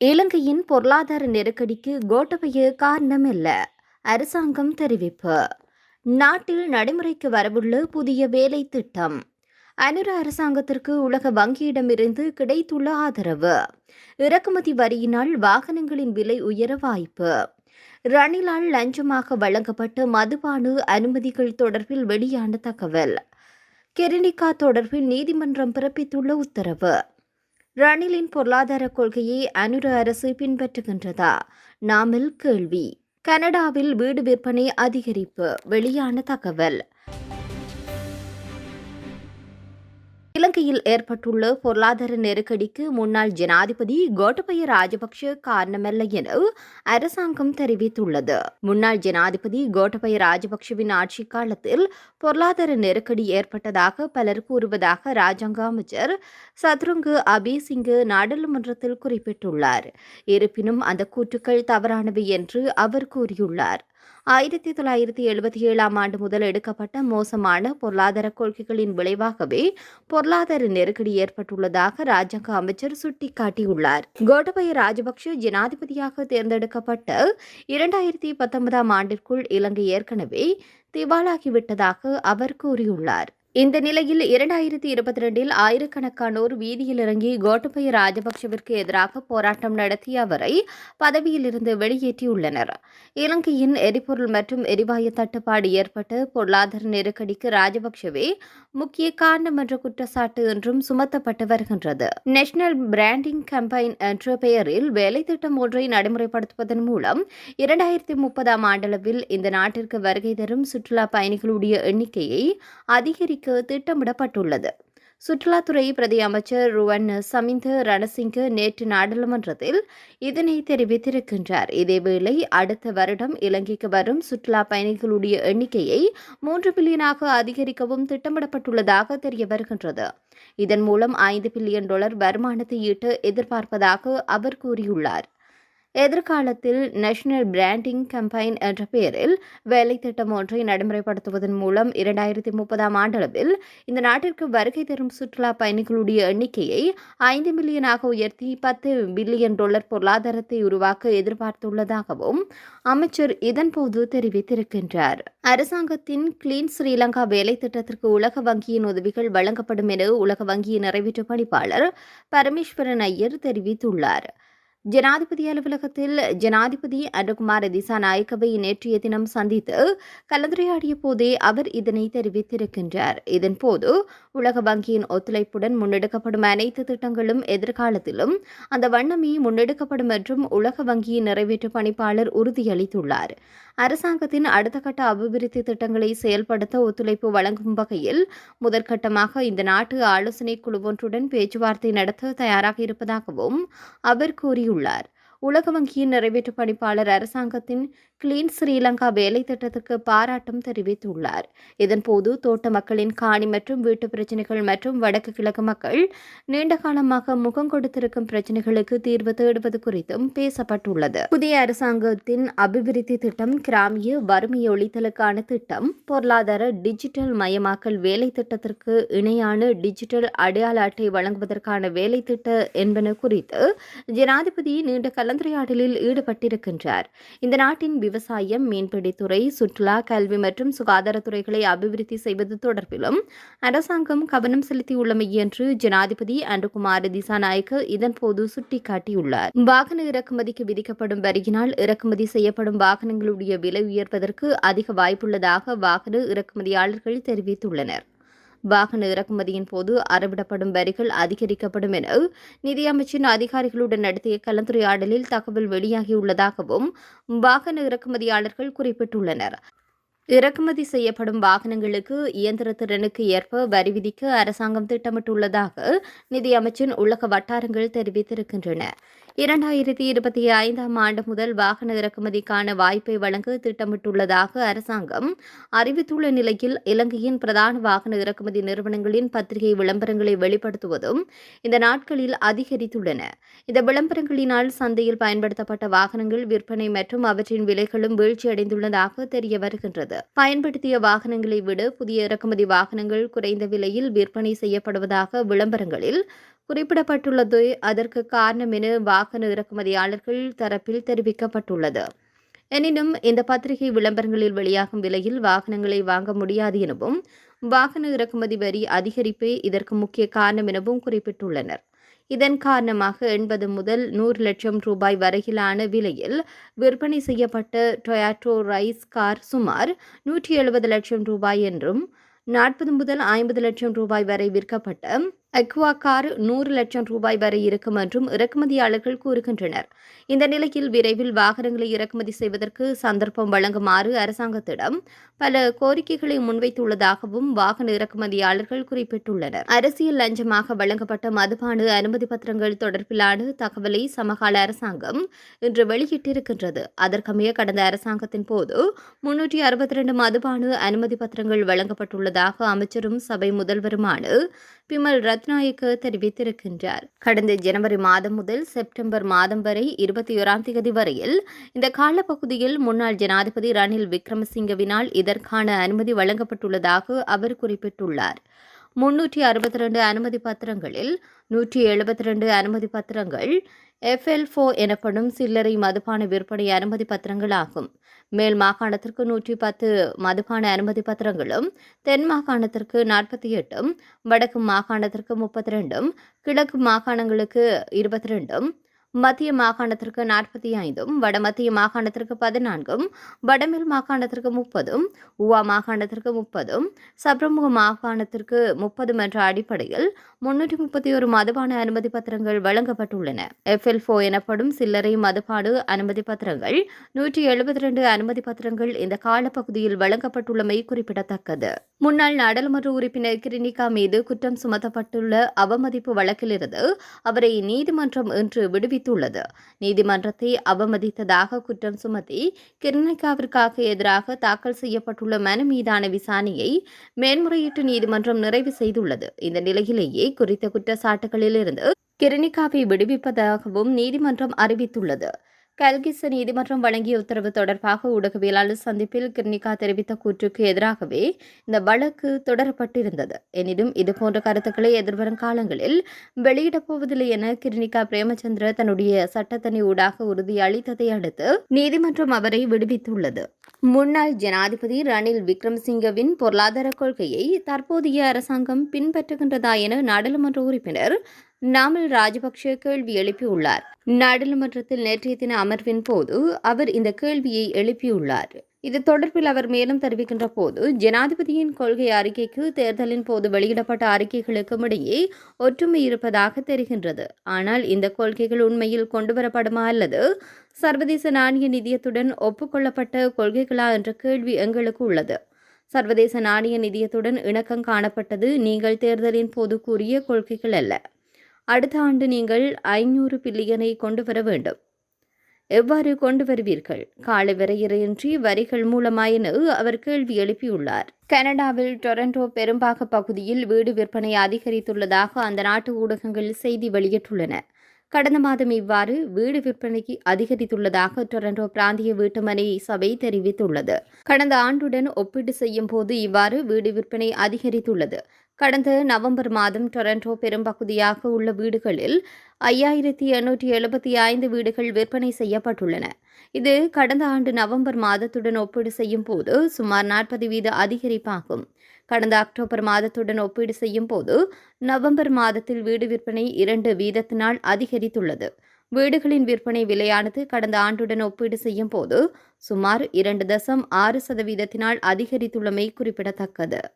இலங்கையின் பொருளாதார நெருக்கடிக்கு கோட்டபய காரணமல்ல அரசாங்கம் தெரிவிப்பு. நாட்டில் நடைமுறைக்கு வரவுள்ள புதிய வேலை திட்டம். அனுர அரசாங்கத்திற்கு உலக வங்கியிடமிருந்து கிடைத்துள்ள ஆதரவு. இறக்குமதி வரியினால் வாகனங்களின் விலை உயர வாய்ப்பு. ரணிலால் லஞ்சமாக வழங்கப்பட்ட மதுபான அனுமதிகள் தொடர்பில் வெளியான தகவல். கெரினிகா தொடர்பில் நீதிமன்றம் பிறப்பித்துள்ள உத்தரவு. ரணிலின் பொருளாதார கொள்கையை அனுர அரசு பின்பற்றுகின்றதா? நாமில் கேள்வி. கனடாவில் வீடு விற்பனை அதிகரிப்பு. வெளியான தகவல். இலங்கையில் ஏற்பட்டுள்ள பொருளாதார நெருக்கடிக்கு முன்னாள் ஜனாதிபதி கோட்டபய ராஜபக்ஷ காரணமல்ல என அரசாங்கம் தெரிவித்துள்ளது. முன்னாள் ஜனாதிபதி கோட்டபய ராஜபக்ஷவின் ஆட்சி காலத்தில் பொருளாதார நெருக்கடி ஏற்பட்டதாக பலர் கூறுவதாக ராஜாங்க அமைச்சர் சத்ருங்கு அபிசிங்கு நாடாளுமன்றத்தில் குறிப்பிட்டுள்ளார். இருப்பினும் அந்த கூற்றுக்கள் தவறானவை என்று அவர் கூறியுள்ளார். ஆயிரத்தி தொள்ளாயிரத்தி எழுபத்தி ஏழாம் ஆண்டு முதல் எடுக்கப்பட்ட மோசமான பொருளாதார கொள்கைகளின் விளைவாகவே பொருளாதார நெருக்கடி ஏற்பட்டுள்ளதாக ராஜாங்க அமைச்சர் சுட்டிக்காட்டியுள்ளார். கோட்டபய ராஜபக்ஷ ஜனாதிபதியாக தேர்ந்தெடுக்கப்பட்ட இரண்டாயிரத்தி பத்தொன்பதாம் ஆண்டிற்குள் இலங்கை ஏற்கனவே திவாலாகிவிட்டதாக அவர் கூறியுள்ளார். இந்த நிலையில் இரண்டாயிரத்தி இருபத்தி ரெண்டில் ஆயிரக்கணக்கானோர் வீதியில் இறங்கி கோட்டபய ராஜபக்சவிற்கு எதிராக போராட்டம் நடத்திய அவரை பதவியிலிருந்து வெளியேற்றியுள்ளனர். இலங்கையின் எரிபொருள் மற்றும் எரிவாயு தட்டுப்பாடு ஏற்பட்ட பொருளாதார நெருக்கடிக்கு ராஜபக்சவே முக்கிய காரணம் என்ற குற்றச்சாட்டு என்றும் சுமத்தப்பட்டு வருகின்றது. நேஷனல் பிராண்டிங் கம்பைன் என்ற பெயரில் வேலை திட்டம் ஒன்றை நடைமுறைப்படுத்துவதன் மூலம் இரண்டாயிரத்தி முப்பதாம் ஆண்டளவில் இந்த நாட்டிற்கு வருகை தரும் சுற்றுலா பயணிகளுடைய எண்ணிக்கையை அதிகரிக்க திட்டமிடப்பட்டுள்ளது. சுற்றுலாத்துறை பிரதி அமைச்சர் ருவன் சமிந்த ரணசிங்க நேற்று நாடாளுமன்றத்தில் இதனை தெரிவித்திருக்கின்றார். இதேவேளை அடுத்த வருடம் இலங்கைக்கு வரும் சுற்றுலா பயணிகளுடைய எண்ணிக்கையை மூன்று பில்லியனாக அதிகரிக்கவும் திட்டமிடப்பட்டுள்ளதாக தெரிய வருகின்றது. இதன் மூலம் ஐந்து பில்லியன் டாலர் வருமானத்தை ஈட்ட எதிர்பார்ப்பதாக அவர் கூறியுள்ளார். எதிர்காலத்தில் நேஷனல் பிராண்டிங் கம்பைன் என்ற பெயரில் வேலை திட்டம் ஒன்றை நடைமுறைப்படுத்துவதன் மூலம் இரண்டாயிரத்தி முப்பதாம் ஆண்டளவில் இந்த நாட்டிற்கு வருகை தரும் சுற்றுலா பயணிகளுடைய எண்ணிக்கையை ஐந்து மில்லியனாக உயர்த்தி பத்து பில்லியன் டாலர் பொருளாதாரத்தை உருவாக்க எதிர்பார்த்துள்ளதாகவும் அமைச்சர் இதன்போது தெரிவித்திருக்கின்றார். அரசாங்கத்தின் கிளீன் ஸ்ரீலங்கா வேலை திட்டத்திற்கு உலக வங்கியின் உதவிகள் வழங்கப்படும் என உலக வங்கியின் நிறைவேற்று பணிப்பாளர் பரமேஸ்வரன் ஐயர் தெரிவித்துள்ளார். ஜனாதிபதி அலுவலகத்தில் ஜனாதிபதி அனுகுமார் திசாநாயக்கவை நேற்றைய தினம் சந்தித்து கலந்துரையாடிய போதே அவர் இதனை தெரிவித்திருக்கின்றார். இதன்போது உலக வங்கியின் ஒத்துழைப்புடன் முன்னெடுக்கப்படும் அனைத்து திட்டங்களும் எதிர்காலத்திலும் அந்த வண்ணமே முன்னெடுக்கப்படும் என்றும் உலக வங்கியின் நிறைவேற்று பணிப்பாளர் உறுதியளித்துள்ளார். அரசாங்கத்தின் அடுத்த கட்ட அபிவிருத்தி திட்டங்களை செயல்படுத்த ஒத்துழைப்பு வழங்கும் வகையில் முதற்கட்டமாக இந்த நாட்டு ஆலோசனை குழுவொன்றுடன் பேச்சுவார்த்தை நடத்த தயாராக இருப்பதாகவும் அவர் கூறியுள்ளார். உலக வங்கியின் நிறைவேற்று பணிப்பாளர் அரசாங்கத்தின் கிளீன் ஸ்ரீலங்கா வேலை திட்டத்துக்கு பாராட்டும் தெரிவித்துள்ளார். இதன்போது தோட்ட மக்களின் காணி மற்றும் வீட்டு பிரச்சினைகள் மற்றும் வடக்கு கிழக்கு மக்கள் நீண்ட காலமாக முகம் கொடுத்திருக்கும் பிரச்சினைகளுக்கு தீர்வு தேடுவது குறித்தும் பேசப்பட்டுள்ளது. புதிய அரசாங்கத்தின் அபிவிருத்தி திட்டம் கிராமிய வறுமை ஒழித்தலுக்கான திட்டம் பொருளாதார டிஜிட்டல் மயமாக்கல் வேலை திட்டத்திற்கு இணையான டிஜிட்டல் அடையாள அட்டை வழங்குவதற்கான வேலை திட்ட என்பன குறித்து ஜனாதிபதி நீண்ட கலந்துரையாடலில் ஈடுபட்டிருக்கின்றார். இந்த நாட்டின் விவசாயம் மீன்பிடித்துறை சுற்றுலா கல்வி மற்றும் சுகாதாரத்துறைகளை அபிவிருத்தி செய்வது தொடர்பிலும் அரசாங்கம் கவனம் செலுத்தியுள்ளமை என்று ஜனாதிபதி அன்றுகுமார் திசாநாயக்க இதன்போது சுட்டிக்காட்டியுள்ளார். வாகன இறக்குமதிக்கு விதிக்கப்படும் வரியினால் இறக்குமதி செய்யப்படும் வாகனங்களுடைய விலை உயர்வதற்கு அதிக வாய்ப்புள்ளதாக வாகன இறக்குமதியாளர்கள் தெரிவித்துள்ளனர். வாகன இறக்குமதியின் போது அறவிடப்படும் வரிகள் அதிகரிக்கப்படும் என நிதியமைச்சின் அதிகாரிகளுடன் நடத்திய கலந்துரையாடலில் தகவல் வெளியாகியுள்ளதாகவும் வாகன இறக்குமதியாளர்கள் குறிப்பிட்டுள்ளனர். இறக்குமதி செய்யப்படும் வாகனங்களுக்கு இயந்திர திறனுக்கு ஏற்ப வரி விதிக்க அரசாங்கம் திட்டமிட்டுள்ளதாக நிதியமைச்சின் உலக வட்டாரங்கள் தெரிவித்திருக்கின்றன. இரண்டாயிரத்தி இருபத்தி ஐந்தாம் ஆண்டு முதல் வாகன இறக்குமதிக்கான வாய்ப்பை வழங்க திட்டமிட்டுள்ளதாக அரசாங்கம் அறிவித்துள்ள நிலையில் இலங்கையின் பிரதான வாகன இறக்குமதி நிறுவனங்களின் பத்திரிகை விளம்பரங்களை வெளிப்படுத்துவதும் இந்த நாட்களில் அதிகரித்துள்ளன. இந்த விளம்பரங்களினால் சந்தையில் பயன்படுத்தப்பட்ட வாகனங்கள் விற்பனை மற்றும் அவற்றின் விலைகளும் வீழ்ச்சியடைந்துள்ளதாக தெரிய வருகின்றது. பயன்படுத்திய வாகனங்களை விட புதிய இறக்குமதி வாகனங்கள் குறைந்த விலையில் விற்பனை செய்யப்படுவதாக விளம்பரங்களில் குறிப்பிடப்பட்டுள்ளது. அதற்கு காரணம் என வாகன இறக்குமதியாளர்கள் தரப்பில் தெரிவிக்கப்பட்டுள்ளது. எனினும் இந்த பத்திரிகை விளம்பரங்களில் வெளியாகும் விலையில் வாகனங்களை வாங்க முடியாது எனவும் வாகன இறக்குமதி வரி அதிகரிப்பே இதற்கு முக்கிய காரணம் எனவும் குறிப்பிட்டுள்ளனர். இதன் காரணமாக எண்பது முதல் நூறு லட்சம் ரூபாய் வரையிலான விலையில் விற்பனை செய்யப்பட்ட டொயாட்டோ ரைஸ் கார் சுமார் நூற்றி எழுபது லட்சம் ரூபாய் என்றும் நாற்பது முதல் ஐம்பது லட்சம் ரூபாய் வரை விற்கப்பட்ட அக்வா கார் நூறு லட்சம் ரூபாய் வரை இருக்கும் என்றும் இறக்குமதியாளர்கள் கூறுகின்றனர். இந்த நிலையில் விரைவில் வாகனங்களை இறக்குமதி செய்வதற்கு சந்தர்ப்பம் வழங்குமாறு அரசாங்கத்திடம் பல கோரிக்கைகளை முன்வைத்துள்ளதாகவும் வாகன இறக்குமதியாளர்கள் குறிப்பிட்டுள்ளனர். அரசியல் லஞ்சமாக வழங்கப்பட்ட மதுபான அனுமதி பத்திரங்கள் தொடர்பிலான தகவலை சமகால அரசாங்கம் இன்று வெளியிட்டிருக்கின்றது. அதற்கமைய கடந்த அரசாங்கத்தின் போது முன்னூற்றி அறுபத்தி ரெண்டு மதுபான அனுமதி பத்திரங்கள் வழங்கப்பட்டுள்ளதாக அமைச்சரும் சபை முதல்வருமான பிமல் ரத் ரத்நாயக்க தெரிவித்திருக்கின்றார். கடந்த ஜனவரி மாதம் முதல் செப்டம்பர் மாதம் வரை இருபத்தி ஓராம் தேதி வரையில் இந்த காலப்பகுதியில் முன்னாள் ஜனாதிபதி ரணில் விக்ரமசிங்கவினால் இதற்கான அனுமதி வழங்கப்பட்டுள்ளதாக அவர் குறிப்பிட்டுள்ளார். முன்னூற்றி அறுபத்தி ரெண்டு அனுமதி பத்திரங்களில் நூற்றி எழுபத்தி ரெண்டு அனுமதி பத்திரங்கள் எஃப்எல்ஃபோ எனப்படும் சில்லறை மதுபான விற்பனை அனுமதி பத்திரங்கள் ஆகும். மேல் மாகாணத்திற்கு நூற்றி பத்து மதுபான அனுமதி பத்திரங்களும் தென் மாகாணத்திற்கு நாற்பத்தி எட்டும் வடக்கு மாகாணத்திற்கு முப்பத்தி ரெண்டும் கிழக்கு மாகாணங்களுக்கு இருபத்தி ரெண்டும் மத்திய மாகாணத்திற்கு நாற்பத்தி ஐந்தும் வடமத்திய மாகாணத்திற்கு பதினான்கும் வடமேல் மாகாணத்திற்கு முப்பதும் உவா மாகாணத்திற்கு முப்பதும் சப்ரமுக மாகாணத்திற்கு முப்பதும் என்ற அடிப்படையில் முன்னூற்றி முப்பத்தி ஒரு மதுபான அனுமதி பத்திரங்கள் வழங்கப்பட்டுள்ளன. எஃப்எல் ஃபோ எனப்படும் சில்லறை மதுபாடு அனுமதி பத்திரங்கள் நூற்றி எழுபத்தி ரெண்டு அனுமதி பத்திரங்கள் இந்த காலப்பகுதியில் வழங்கப்பட்டுள்ளமை குறிப்பிடத்தக்கது. முன்னாள் நாடாளுமன்ற உறுப்பினர் கிரினிகா மீது குற்றம் சுமத்தப்பட்டுள்ள அவமதிப்பு வழக்கிலிருந்து அவரை நீதிமன்றம் இன்று விடுவித்துள்ளது. நீதிமன்றத்தை அவமதித்ததாக குற்றம் சுமத்தி கிரினிகாவிற்காக எதிராக தாக்கல் செய்யப்பட்டுள்ள மனு மீதான விசாரணையை மேன்முறையீட்டு நீதிமன்றம் நிறைவு செய்துள்ளது. இந்த நிலையிலேயே குறித்த குற்றச்சாட்டுகளிலிருந்து கிரினிகாவை விடுவிப்பதாகவும் நீதிமன்றம் அறிவித்துள்ளது. கல்கிஸ் நீதிமன்றம் வழங்கிய உத்தரவு தொடர்பாக ஊடகவியலாளர் சந்திப்பில் கிர்னிகா தெரிவித்த கூற்றுக்கு எதிராகவே இந்த வழக்கு தொடரப்பட்டிருந்தது. எனினும் இதுபோன்ற கருத்துக்களை எதிர்வரும் காலங்களில் வெளியிடப் போவதில்லை என கிர்னிகா பிரேமச்சந்திர தன்னுடைய சட்டத்தனி ஊடாக உறுதியளித்ததை அடுத்து நீதிமன்றம் அவரை விடுவித்துள்ளது. முன்னாள் ஜனாதிபதி ரணில் விக்ரமசிங்கவின் பொருளாதார கொள்கையை தற்போதைய அரசாங்கம் பின்பற்றுகின்றதா என நாடாளுமன்ற உறுப்பினர் நாமல் ராஜபக்ஷ கேள்வி எழுப்பியுள்ளார். நாடாளுமன்றத்தில் நேற்றைய தின அமர்வின் போது அவர் இந்த கேள்வியை எழுப்பியுள்ளார். இது தொடர்பில் அவர் மேலும் தெரிவிக்கின்ற போது ஜனாதிபதியின் கொள்கை அறிக்கைக்கு தேர்தலின் போது வெளியிடப்பட்ட அறிக்கைகளுக்கும் இடையே ஒற்றுமை இருப்பதாக தெரிகின்றது. ஆனால் இந்த கொள்கைகள் உண்மையில் கொண்டுவரப்படுமா அல்லது சர்வதேச நாணய நிதியத்துடன் ஒப்புக்கொள்ளப்பட்ட கொள்கைகளா என்ற கேள்வி எங்களுக்கு உள்ளது. சர்வதேச நாணய நிதியத்துடன் இணக்கம் காணப்பட்டது நீங்கள் தேர்தலின் போது கூறிய கொள்கைகள் அல்ல. அடுத்த ஆண்டு நீங்கள் ஐநூறு பில்லியனை கொண்டு வர வேண்டும். எவ்வாறு கொண்டு வருவீர்கள்? காலை வரையறையின்றி வரிகள் மூலமாயினு அவர் கேள்வி எழுப்பியுள்ளார். கனடாவில் டொரண்டோ பெரும்பாக பகுதியில் வீடு விற்பனை அதிகரித்துள்ளதாக அந்த நாட்டு ஊடகங்கள் செய்தி வெளியிட்டுள்ளன. கடந்த மாதம் இவ்வாறு வீடு விற்பனைக்கு அதிகரித்துள்ளதாக டொரண்டோ பிராந்திய வீட்டுமனை சபை தெரிவித்துள்ளது. கடந்த ஆண்டுடன் ஒப்பீடு செய்யும் போது இவ்வாறு வீடு விற்பனை அதிகரித்துள்ளது. கடந்த நவம்பர் மாதம் டொரண்டோ பெரும்பகுதியாக உள்ள வீடுகளில் ஐயாயிரத்தி எண்ணூற்றி எழுபத்தி ஐந்து வீடுகள் விற்பனை செய்யப்பட்டுள்ளன. இது கடந்த ஆண்டு நவம்பர் மாதத்துடன் ஒப்பீடு செய்யும் போது சுமார் நாற்பது வீத அதிகரிப்பாகும். கடந்த அக்டோபர் மாதத்துடன் ஒப்பீடு செய்யும் போது நவம்பர் மாதத்தில் வீடு விற்பனை இரண்டு வீதத்தினால் அதிகரித்துள்ளது. வீடுகளின் விற்பனை விலையானது கடந்த ஆண்டுடன் ஒப்பீடு செய்யும் போது சுமார் இரண்டு தசம் ஆறு சதவீதத்தினால் அதிகரித்துள்ளமை குறிப்பிடத்தக்கது.